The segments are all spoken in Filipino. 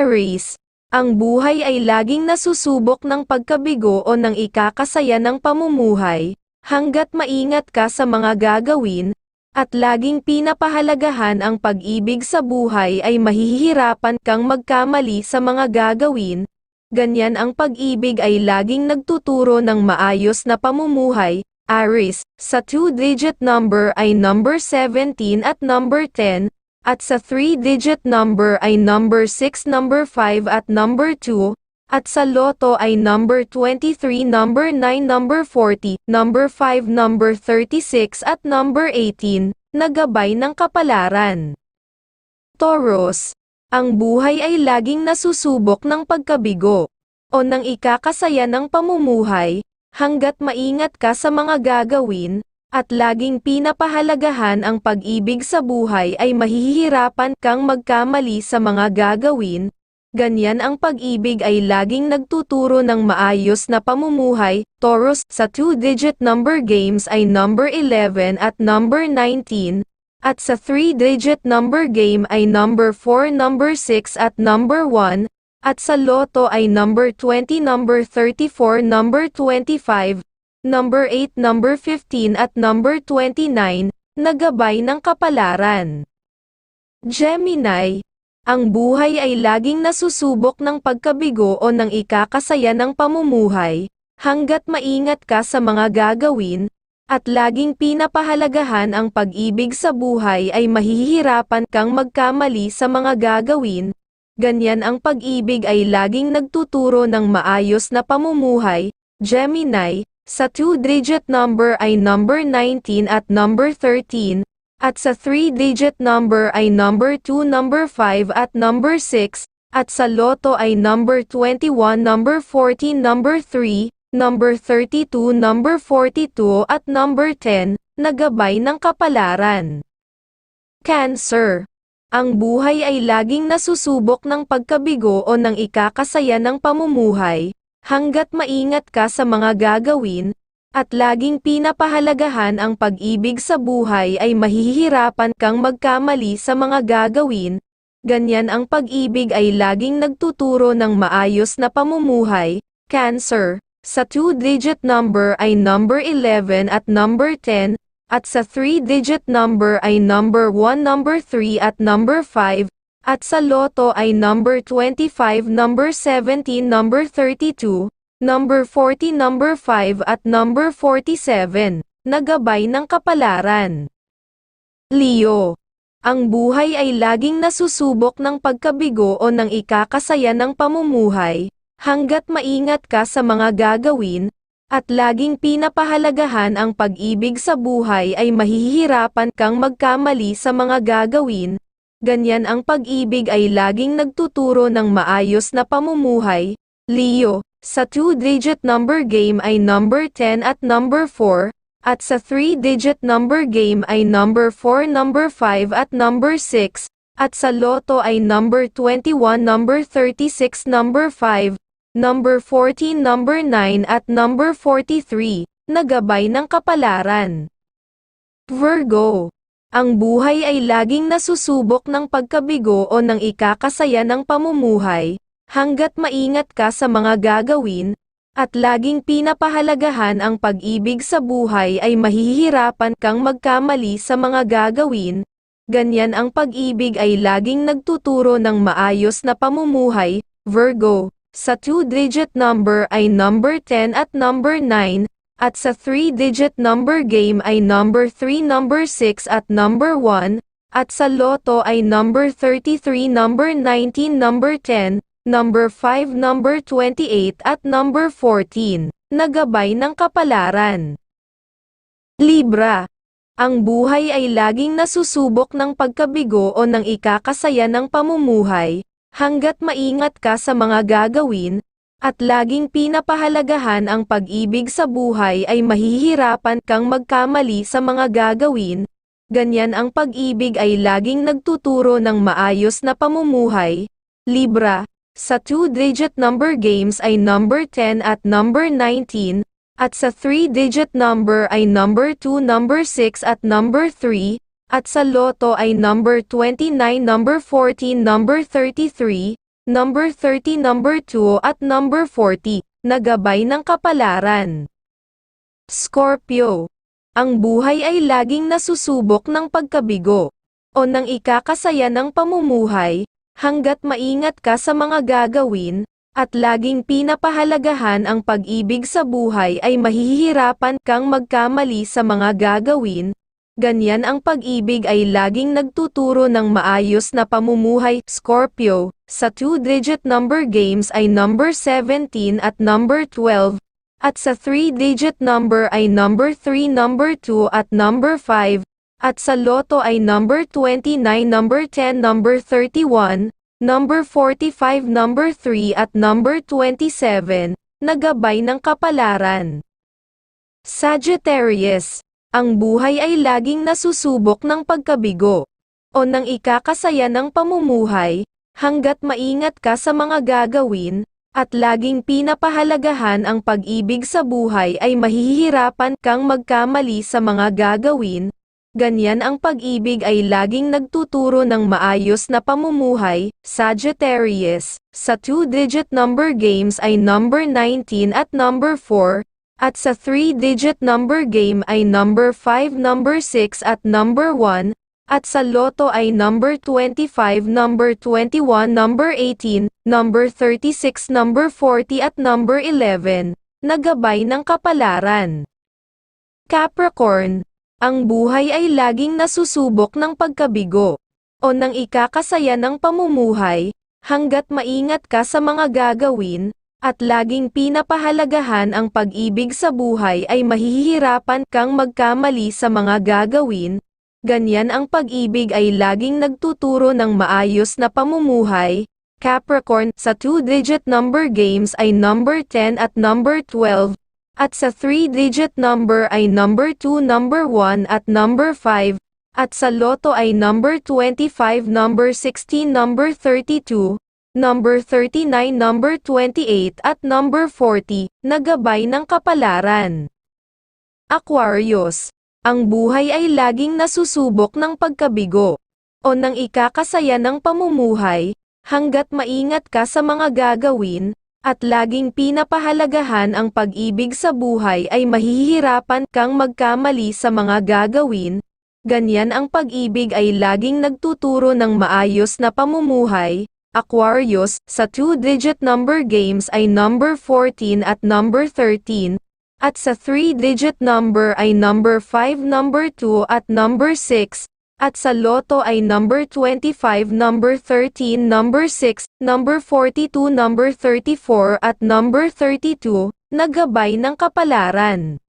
Aries, ang buhay ay laging nasusubok ng pagkabigo o ng ikakasaya ng pamumuhay, hanggat maingat ka sa mga gagawin, at laging pinapahalagahan ang pag-ibig sa buhay ay mahihirapan kang magkamali sa mga gagawin, ganyan ang pag-ibig ay laging nagtuturo ng maayos na pamumuhay, Aries, sa two-digit number ay number 17 at number 10, at sa three-digit number ay number 6, number 5 at number 2, at sa loto ay number 23, number 9, number 40, number 5, number 36 at number 18, nagabay ng kapalaran. Taurus, ang buhay ay laging nasusubok ng pagkabigo, o ng ikakasaya ng pamumuhay, hanggat maingat ka sa mga gagawin, at laging pinapahalagahan ang pag-ibig sa buhay ay mahihirapan kang magkamali sa mga gagawin, ganyan ang pag-ibig ay laging nagtuturo ng maayos na pamumuhay, Taurus sa two-digit number games ay number 11 at number 19, at sa three-digit number game ay number 4, number 6 at number 1, at sa loto ay number 20, number 34, number 25, number 8, number 15 at number 29, nagabay ng kapalaran. Gemini, ang buhay ay laging nasusubok ng pagkabigo o ng ikakasaya ng pamumuhay, hanggat maingat ka sa mga gagawin, at laging pinapahalagahan ang pag-ibig sa buhay ay mahihirapan kang magkamali sa mga gagawin, ganyan ang pag-ibig ay laging nagtuturo ng maayos na pamumuhay, Gemini, sa two-digit number ay number 19 at number 13, at sa three-digit number ay number 2, number 5 at number 6, at sa loto ay number 21, number 14, number 3, number 32, number 42 at number 10, nagabay ng kapalaran. Cancer ang buhay ay laging nasusubok ng pagkabigo o ng ikakasaya ng pamumuhay, hanggat maingat ka sa mga gagawin, at laging pinapahalagahan ang pag-ibig sa buhay ay mahihirapan kang magkamali sa mga gagawin, ganyan ang pag-ibig ay laging nagtuturo ng maayos na pamumuhay, Cancer, sa two-digit number ay number 11 at number 10, at sa three-digit number ay number 1, number 3 at number 5, at sa loto ay number 25, number 17, number 32, number 40, number 5 at number 47, nagabay ng kapalaran. Leo ang buhay ay laging nasusubok ng pagkabigo o ng ikakasaya ng pamumuhay, hanggat maingat ka sa mga gagawin, at laging pinapahalagahan ang pag-ibig sa buhay ay mahihirapan kang magkamali sa mga gagawin, ganyan ang pag-ibig ay laging nagtuturo ng maayos na pamumuhay, Leo, sa two-digit number game ay number 10 at number 4, at sa three-digit number game ay number 4, number 5 at number 6, at sa loto ay number 21, number 36, number 5, number 14, number 9 at number 43, nagabay ng kapalaran. Virgo, ang buhay ay laging nasusubok ng pagkabigo o ng ikakasaya ng pamumuhay, hanggat maingat ka sa mga gagawin, at laging pinapahalagahan ang pag-ibig sa buhay ay mahihirapan kang magkamali sa mga gagawin, ganyan ang pag-ibig ay laging nagtuturo ng maayos na pamumuhay, Virgo. Sa two-digit number ay number 10 at number 9, at sa three-digit number game ay number 3, number 6 at number 1, at sa loto ay number 33, number 19, number 10, number 5, number 28 at number 14, nagabay ng kapalaran. Libra. Ang buhay ay laging nasusubok ng pagkabigo o ng ikakasaya ng pamumuhay, hanggat maingat ka sa mga gagawin, at laging pinapahalagahan ang pag-ibig sa buhay ay mahihirapan kang magkamali sa mga gagawin, ganyan ang pag-ibig ay laging nagtuturo ng maayos na pamumuhay. Libra, sa two-digit number games ay number 10 at number 19, at sa three-digit number ay number 2, number 6 at number 3, at sa loto ay number 29, number 14, number 33, number 30 number 2 at number 40, nagabay ng kapalaran. Scorpio. Ang buhay ay laging nasusubok ng pagkabigo o ng ikakasaya ng pamumuhay, hanggat maingat ka sa mga gagawin, at laging pinapahalagahan ang pag-ibig sa buhay ay mahihirapan kang magkamali sa mga gagawin, ganyan ang pag-ibig ay laging nagtuturo ng maayos na pamumuhay. Scorpio, sa two-digit number games ay number 17 at number 12, at sa three-digit number ay number 3, number 2 at number 5, at sa loto ay number 29, number 10, number 31, number 45, number 3 at number 27, nagabay ng kapalaran. Sagittarius, ang buhay ay laging nasusubok ng pagkabigo o ng ikakasaya ng pamumuhay, hanggat maingat ka sa mga gagawin, at laging pinapahalagahan ang pag-ibig sa buhay ay mahihirapan kang magkamali sa mga gagawin, ganyan ang pag-ibig ay laging nagtuturo ng maayos na pamumuhay. Sagittarius, sa two-digit number games ay number 19 at number 4, at sa three-digit number game ay number 5, number 6 at number 1, at sa loto ay number 25, number 21, number 18, number 36, number 40 at number 11, nagabay ng kapalaran. Capricorn, ang buhay ay laging nasusubok ng pagkabigo o ng ikakasaya ng pamumuhay, hanggat maingat ka sa mga gagawin, at laging pinapahalagahan ang pag-ibig sa buhay ay mahihirapan kang magkamali sa mga gagawin, Ganyan ang pag-ibig ay laging nagtuturo ng maayos na pamumuhay. Capricorn, sa two-digit number games ay number 10 at number 12, at sa three-digit number ay number 2, number 1 at number 5, at sa loto ay number 25, number 16, number 32, number 39, number 28 at number 40, nagabay ng kapalaran. Aquarius ang buhay ay laging nasusubok ng pagkabigo o ng ikakasaya ng pamumuhay, hanggat maingat ka sa mga gagawin, at laging pinapahalagahan ang pag-ibig sa buhay ay mahihirapan kang magkamali sa mga gagawin, ganyan ang pag-ibig ay laging nagtuturo ng maayos na pamumuhay. Aquarius, sa two-digit number games ay number 14 at number 13, at sa three-digit number ay number 5, number 2 at number 6, at sa loto ay number 25, number 13, number 6, number 42, number 34 at number 32, nagabay ng kapalaran.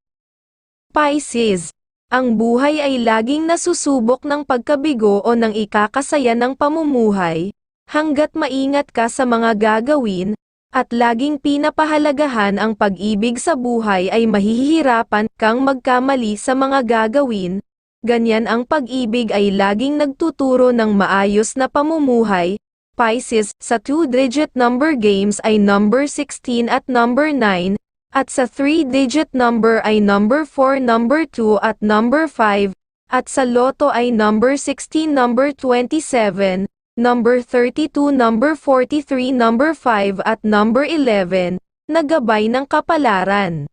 Pisces, ang buhay ay laging nasusubok ng pagkabigo o ng ikakasaya ng pamumuhay, hanggat maingat ka sa mga gagawin, at laging pinapahalagahan ang pag-ibig sa buhay ay mahihirapan kang magkamali sa mga gagawin, ganyan ang pag-ibig ay laging nagtuturo ng maayos na pamumuhay. Pisces, sa two-digit number games ay number 16 at number 9, at sa three-digit number ay number 4, number 2 at number 5, at sa loto ay number 16, number 27, number 32, number 43, number 5 at number 11, nagabay ng kapalaran.